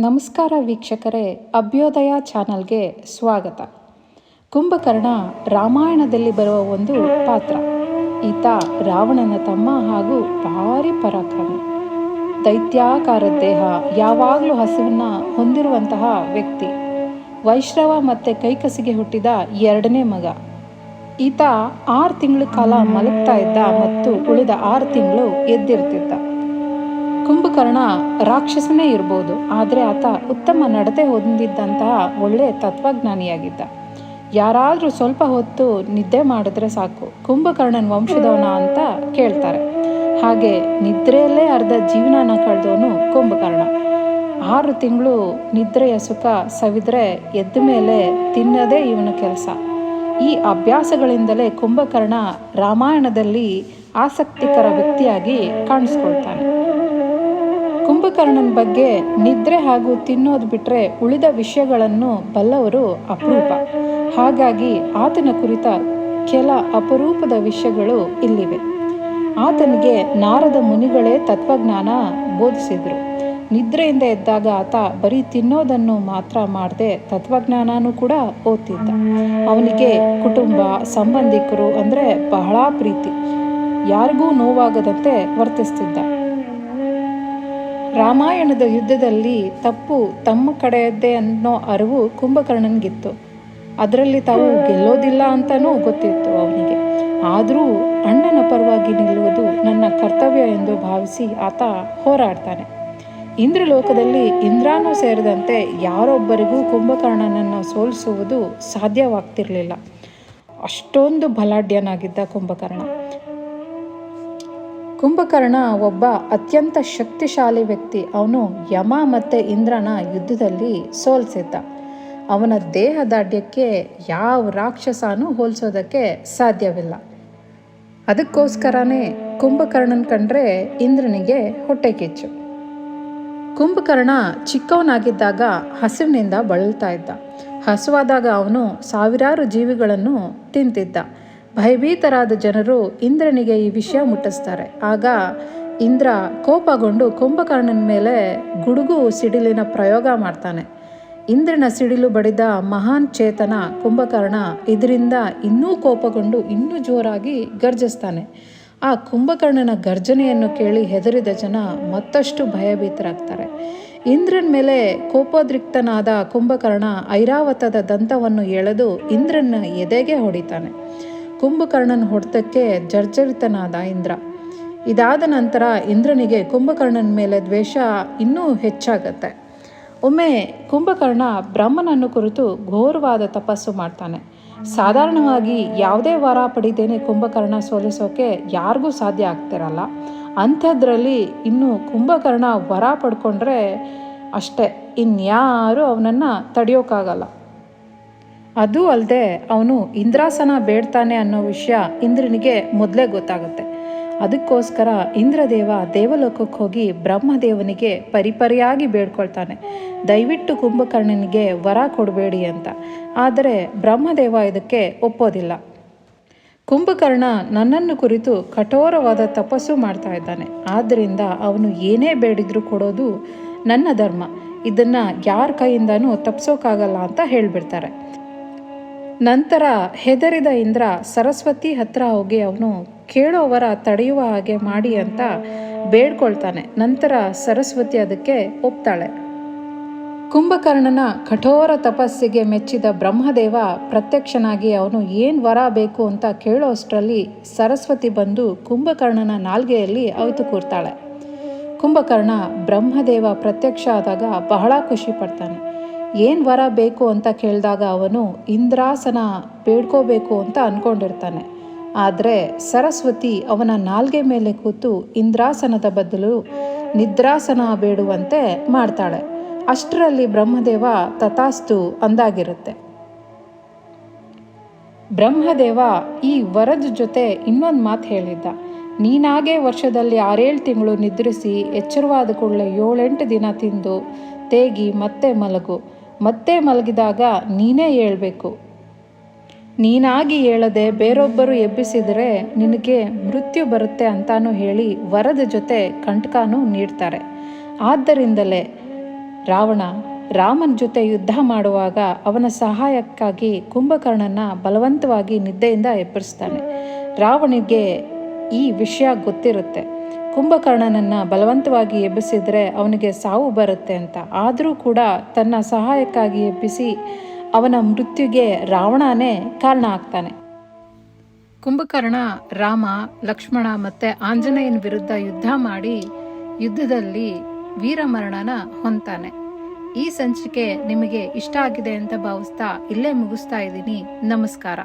ನಮಸ್ಕಾರ ವೀಕ್ಷಕರೇ, ಅಭ್ಯೋದಯ ಚಾನಲ್ಗೆ ಸ್ವಾಗತ. ಕುಂಭಕರ್ಣ ರಾಮಾಯಣದಲ್ಲಿ ಬರುವ ಒಂದು ಪಾತ್ರ. ಈತ ರಾವಣನ ತಮ್ಮ ಹಾಗೂ ಭಾರಿ ಪರಾಕ್ರಮಿ. ದೈತ್ಯಾಕಾರ ದೇಹ ಯಾವಾಗಲೂ ಹಸಿವನ್ನ ಹೊಂದಿರುವಂತಹ ವ್ಯಕ್ತಿ. ವೈಶ್ರವ ಮತ್ತು ಕೈಕಸಿಗೆ ಹುಟ್ಟಿದ ಎರಡನೇ ಮಗ. ಈತ ಆರು ತಿಂಗಳ ಕಾಲ ಮಲಗ್ತಾ ಇದ್ದ ಮತ್ತು ಉಳಿದ ಆರು ತಿಂಗಳು ಎದ್ದಿರ್ತಿದ್ದ. ಕುಂಭಕರ್ಣ ರಾಕ್ಷಸನೇ ಇರ್ಬೋದು, ಆದರೆ ಆತ ಉತ್ತಮ ನಡತೆ ಹೊಂದಿದ್ದಂತಹ ಒಳ್ಳೆಯ ತತ್ವಜ್ಞಾನಿಯಾಗಿದ್ದ. ಯಾರಾದರೂ ಸ್ವಲ್ಪ ಹೊತ್ತು ನಿದ್ದೆ ಮಾಡಿದ್ರೆ ಸಾಕು, ಕುಂಭಕರ್ಣನ ವಂಶದವನ ಅಂತ ಕೇಳ್ತಾರೆ. ಹಾಗೆ ನಿದ್ರೆಯಲ್ಲೇ ಅರ್ಧ ಜೀವನನ ಕಳೆದವನು ಕುಂಭಕರ್ಣ. ಆರು ತಿಂಗಳು ನಿದ್ರೆಯ ಸುಖ ಸವಿದ್ರೆ ಎದ್ದ ಮೇಲೆ ತಿನ್ನದೇ ಇವನ ಕೆಲಸ. ಈ ಅಭ್ಯಾಸಗಳಿಂದಲೇ ಕುಂಭಕರ್ಣ ರಾಮಾಯಣದಲ್ಲಿ ಆಸಕ್ತಿಕರ ವ್ಯಕ್ತಿಯಾಗಿ ಕಾಣಿಸ್ಕೊಳ್ತಾನೆ. ಕುಂಭಕರ್ಣನ ಬಗ್ಗೆ ನಿದ್ರೆ ಹಾಗೂ ತಿನ್ನೋದು ಬಿಟ್ಟರೆ ಉಳಿದ ವಿಷಯಗಳನ್ನು ಬಲ್ಲವರು ಅಪರೂಪ. ಹಾಗಾಗಿ ಆತನ ಕುರಿತ ಕೆಲ ಅಪರೂಪದ ವಿಷಯಗಳು ಇಲ್ಲಿವೆ. ಆತನಿಗೆ ನಾರದ ಮುನಿಗಳೇ ತತ್ವಜ್ಞಾನ ಬೋಧಿಸಿದರು. ನಿದ್ರೆಯಿಂದ ಎದ್ದಾಗ ಆತ ಬರೀ ತಿನ್ನೋದನ್ನು ಮಾತ್ರ ಮಾಡದೆ ತತ್ವಜ್ಞಾನನೂ ಕೂಡ ಓದ್ತಿದ್ದ. ಅವನಿಗೆ ಕುಟುಂಬ, ಸಂಬಂಧಿಕರು ಅಂದರೆ ಬಹಳ ಪ್ರೀತಿ. ಯಾರಿಗೂ ನೋವಾಗದಂತೆ ವರ್ತಿಸ್ತಿದ್ದ. ರಾಮಾಯಣದ ಯುದ್ಧದಲ್ಲಿ ತಪ್ಪು ತಮ್ಮ ಕಡೆಯದ್ದೇ ಅನ್ನೋ ಅರಿವು ಕುಂಭಕರ್ಣನಿಗಿತ್ತು. ಅದರಲ್ಲಿ ತಾವು ಗೆಲ್ಲೋದಿಲ್ಲ ಅಂತಲೂ ಗೊತ್ತಿತ್ತು ಅವನಿಗೆ. ಆದರೂ ಅಣ್ಣನ ಪರವಾಗಿ ನಿಲ್ಲುವುದು ನನ್ನ ಕರ್ತವ್ಯ ಎಂದು ಭಾವಿಸಿ ಆತ ಹೋರಾಡ್ತಾನೆ. ಇಂದ್ರಲೋಕದಲ್ಲಿ ಇಂದ್ರಾನೂ ಸೇರಿದಂತೆ ಯಾರೊಬ್ಬರಿಗೂ ಕುಂಭಕರ್ಣನನ್ನು ಸೋಲಿಸುವುದು ಸಾಧ್ಯವಾಗ್ತಿರಲಿಲ್ಲ. ಅಷ್ಟೊಂದು ಬಲಾಢ್ಯನಾಗಿದ್ದ ಕುಂಭಕರ್ಣ. ಕುಂಭಕರ್ಣ ಒಬ್ಬ ಅತ್ಯಂತ ಶಕ್ತಿಶಾಲಿ ವ್ಯಕ್ತಿ. ಅವನು ಯಮ ಮತ್ತು ಇಂದ್ರನ ಯುದ್ಧದಲ್ಲಿ ಸೋಲ್ಸಿದ್ದ. ಅವನ ದೇಹ ದಾಢ್ಯಕ್ಕೆ ಯಾವ ರಾಕ್ಷಸನೂ ಹೋಲಿಸೋದಕ್ಕೆ ಸಾಧ್ಯವಿಲ್ಲ. ಅದಕ್ಕೋಸ್ಕರನೇ ಕುಂಭಕರ್ಣನ ಕಂಡ್ರೆ ಇಂದ್ರನಿಗೆ ಹೊಟ್ಟೆ ಕಿಚ್ಚು. ಕುಂಭಕರ್ಣ ಚಿಕ್ಕವನಾಗಿದ್ದಾಗ ಹಸಿವಿನಿಂದ ಬಳಲ್ತಾ ಇದ್ದ. ಹಸುವಾದಾಗ ಅವನು ಸಾವಿರಾರು ಜೀವಿಗಳನ್ನು ತಿಂತಿದ್ದ. ಭಯಭೀತರಾದ ಜನರು ಇಂದ್ರನಿಗೆ ಈ ವಿಷಯ ಮುಟ್ಟಿಸ್ತಾರೆ. ಆಗ ಇಂದ್ರ ಕೋಪಗೊಂಡು ಕುಂಭಕರ್ಣನ ಮೇಲೆ ಗುಡುಗು ಸಿಡಿಲಿನ ಪ್ರಯೋಗ ಮಾಡ್ತಾನೆ. ಇಂದ್ರನ ಸಿಡಿಲು ಬಡಿದ ಮಹಾನ್ ಚೇತನ ಕುಂಭಕರ್ಣ ಇದರಿಂದ ಇನ್ನೂ ಕೋಪಗೊಂಡು ಇನ್ನೂ ಜೋರಾಗಿ ಗರ್ಜಿಸ್ತಾನೆ. ಆ ಕುಂಭಕರ್ಣನ ಗರ್ಜನೆಯನ್ನು ಕೇಳಿ ಹೆದರಿದ ಜನ ಮತ್ತಷ್ಟು ಭಯಭೀತರಾಗ್ತಾರೆ. ಇಂದ್ರನ ಮೇಲೆ ಕೋಪೋದ್ರಿಕ್ತನಾದ ಕುಂಭಕರ್ಣ ಐರಾವತದ ದಂತವನ್ನು ಎಳೆದು ಇಂದ್ರನ ಎದೆಗೆ ಹೊಡಿತಾನೆ. ಕುಂಭಕರ್ಣನ ಹೊಡೆತಕ್ಕೆ ಜರ್ಜರಿತನಾದ ಇಂದ್ರ. ಇದಾದ ನಂತರ ಇಂದ್ರನಿಗೆ ಕುಂಭಕರ್ಣನ ಮೇಲೆ ದ್ವೇಷ ಇನ್ನೂ ಹೆಚ್ಚಾಗತ್ತೆ. ಒಮ್ಮೆ ಕುಂಭಕರ್ಣ ಬ್ರಹ್ಮನನ್ನು ಕುರಿತು ಘೋರವಾದ ತಪಸ್ಸು ಮಾಡ್ತಾನೆ. ಸಾಧಾರಣವಾಗಿ ಯಾವುದೇ ವರ ಪಡಿದೇನೆ ಕುಂಭಕರ್ಣ ಸೋಲಿಸೋಕೆ ಯಾರಿಗೂ ಸಾಧ್ಯ ಆಗ್ತಿರಲ್ಲ. ಅಂಥದ್ರಲ್ಲಿ ಇನ್ನು ಕುಂಭಕರ್ಣ ವರ ಪಡ್ಕೊಂಡ್ರೆ ಅಷ್ಟೇ. ಇನ್ಯಾರೂ ಅವನನ್ನು ತಡೆಯೋಕ್ಕಾಗಲ್ಲ ಅದು ಅಲ್ಲದೆ ಅವನು ಇಂದ್ರಾಸನ ಬೇಡ್ತಾನೆ ಅನ್ನೋ ವಿಷಯ ಇಂದ್ರನಿಗೆ ಮೊದಲೇ ಗೊತ್ತಾಗುತ್ತೆ. ಅದಕ್ಕೋಸ್ಕರ ಇಂದ್ರದೇವ ದೇವಲೋಕಕ್ಕೆ ಹೋಗಿ ಬ್ರಹ್ಮದೇವನಿಗೆ ಪರಿಪರಿಯಾಗಿ ಬೇಡ್ಕೊಳ್ತಾನೆ. ದಯವಿಟ್ಟು ಕುಂಭಕರ್ಣನಿಗೆ ವರ ಕೊಡಬೇಡಿ ಅಂತ. ಆದರೆ ಬ್ರಹ್ಮದೇವ ಇದಕ್ಕೆ ಒಪ್ಪೋದಿಲ್ಲ. ಕುಂಭಕರ್ಣ ನನ್ನನ್ನು ಕುರಿತು ಕಠೋರವಾದ ತಪಸ್ಸು ಮಾಡ್ತಾ ಇದ್ದಾನೆ. ಆದ್ದರಿಂದ ಅವನು ಏನೇ ಬೇಡಿದ್ರೂ ಕೊಡೋದು ನನ್ನ ಧರ್ಮ. ಇದನ್ನು ಯಾರ ಕೈಯಿಂದನೂ ತಪ್ಸೋಕ್ಕಾಗಲ್ಲ ಅಂತ ಹೇಳಿಬಿಡ್ತಾರೆ. ನಂತರ ಹೆದರಿದ ಇಂದ್ರ, ಸರಸ್ವತಿ ಹತ್ರ ಹೋಗಿ ಅವನು ಕೇಳೋವರ ತಡೆಯುವ ಹಾಗೆ ಮಾಡಿ ಅಂತ ಬೇಡ್ಕೊಳ್ತಾನೆ. ನಂತರ ಸರಸ್ವತಿ ಅದಕ್ಕೆ ಒಪ್ತಾಳೆ. ಕುಂಭಕರ್ಣನ ಕಠೋರ ತಪಸ್ಸಿಗೆ ಮೆಚ್ಚಿದ ಬ್ರಹ್ಮದೇವ ಪ್ರತ್ಯಕ್ಷನಾಗಿ ಅವನು ಏನು ವರ ಬೇಕು ಅಂತ ಕೇಳೋ ಅಷ್ಟರಲ್ಲಿ ಸರಸ್ವತಿ ಬಂದು ಕುಂಭಕರ್ಣನ ನಾಲ್ಗೆಯಲ್ಲಿ ಅವಿತು ಕೂರ್ತಾಳೆ. ಕುಂಭಕರ್ಣ ಬ್ರಹ್ಮದೇವ ಪ್ರತ್ಯಕ್ಷ ಆದಾಗ ಬಹಳ ಖುಷಿ ಪಡ್ತಾನೆ. ಏನು ವರ ಬೇಕು ಅಂತ ಕೇಳಿದಾಗ ಅವನು ಇಂದ್ರಾಸನ ಬೇಡ್ಕೋಬೇಕು ಅಂತ ಅಂದ್ಕೊಂಡಿರ್ತಾನೆ ಆದರೆ ಸರಸ್ವತಿ ಅವನ ನಾಲ್ಗೆ ಮೇಲೆ ಕೂತು ಇಂದ್ರಾಸನದ ಬದಲು ನಿದ್ರಾಸನ ಬೇಡುವಂತೆ ಮಾಡ್ತಾಳೆ. ಅಷ್ಟರಲ್ಲಿ ಬ್ರಹ್ಮದೇವ ತಥಾಸ್ತು ಅಂದಾಗಿರುತ್ತೆ. ಬ್ರಹ್ಮದೇವ ಈ ವರದ ಜೊತೆ ಇನ್ನೊಂದು ಮಾತು ಹೇಳಿದ್ದ. ನೀನಾಗೆ ವರ್ಷದಲ್ಲಿ ಆರೇಳು ತಿಂಗಳು ನಿದ್ರಿಸಿ ಎಚ್ಚರವಾದ ಕೂಡಲೇ ಏಳೆಂಟು ದಿನ ತಿಂದು ತೇಗಿ ಮತ್ತೆ ಮಲಗು. ಮತ್ತೆ ಮಲಗಿದಾಗ ನೀನೇ ಹೇಳ್ಬೇಕು. ನೀನಾಗಿ ಹೇಳದೆ ಬೇರೊಬ್ಬರು ಎಬ್ಬಿಸಿದರೆ ನಿನಗೆ ಮೃತ್ಯು ಬರುತ್ತೆ ಅಂತಾನು ಹೇಳಿ ವರದ ಜೊತೆ ಕಂಟಕನೂ ನೀಡ್ತಾರೆ. ಆದ್ದರಿಂದಲೇ ರಾವಣ ರಾಮನ ಜೊತೆ ಯುದ್ಧ ಮಾಡುವಾಗ ಅವನ ಸಹಾಯಕ್ಕಾಗಿ ಕುಂಭಕರ್ಣನ ಬಲವಂತವಾಗಿ ನಿದ್ದೆಯಿಂದ ಎಬ್ಬರಿಸ್ತಾನೆ ರಾವಣಿಗೆ ಈ ವಿಷಯ ಗೊತ್ತಿರುತ್ತೆ. ಕುಂಭಕರ್ಣನನ್ನು ಬಲವಂತವಾಗಿ ಎಬ್ಬಿಸಿದರೆ ಅವನಿಗೆ ಸಾವು ಬರುತ್ತೆ ಅಂತ. ಆದರೂ ಕೂಡ ತನ್ನ ಸಹಾಯಕ್ಕಾಗಿ ಎಬ್ಬಿಸಿ ಅವನ ಮೃತ್ಯುಗೆ ರಾವಣನೇ ಕಾರಣ ಆಗ್ತಾನೆ. ಕುಂಭಕರ್ಣ, ರಾಮ, ಲಕ್ಷ್ಮಣ ಮತ್ತು ಆಂಜನೇಯನ ವಿರುದ್ಧ ಯುದ್ಧ ಮಾಡಿ ಯುದ್ಧದಲ್ಲಿ ವೀರಮರಣನ ಹೊಂತಾನೆ ಈ ಸಂಚಿಕೆ ನಿಮಗೆ ಇಷ್ಟ ಆಗಿದೆ ಅಂತ ಭಾವಿಸ್ತಾ ಇಲ್ಲೇ ಮುಗಿಸ್ತಾ ಇದ್ದೀನಿ. ನಮಸ್ಕಾರ.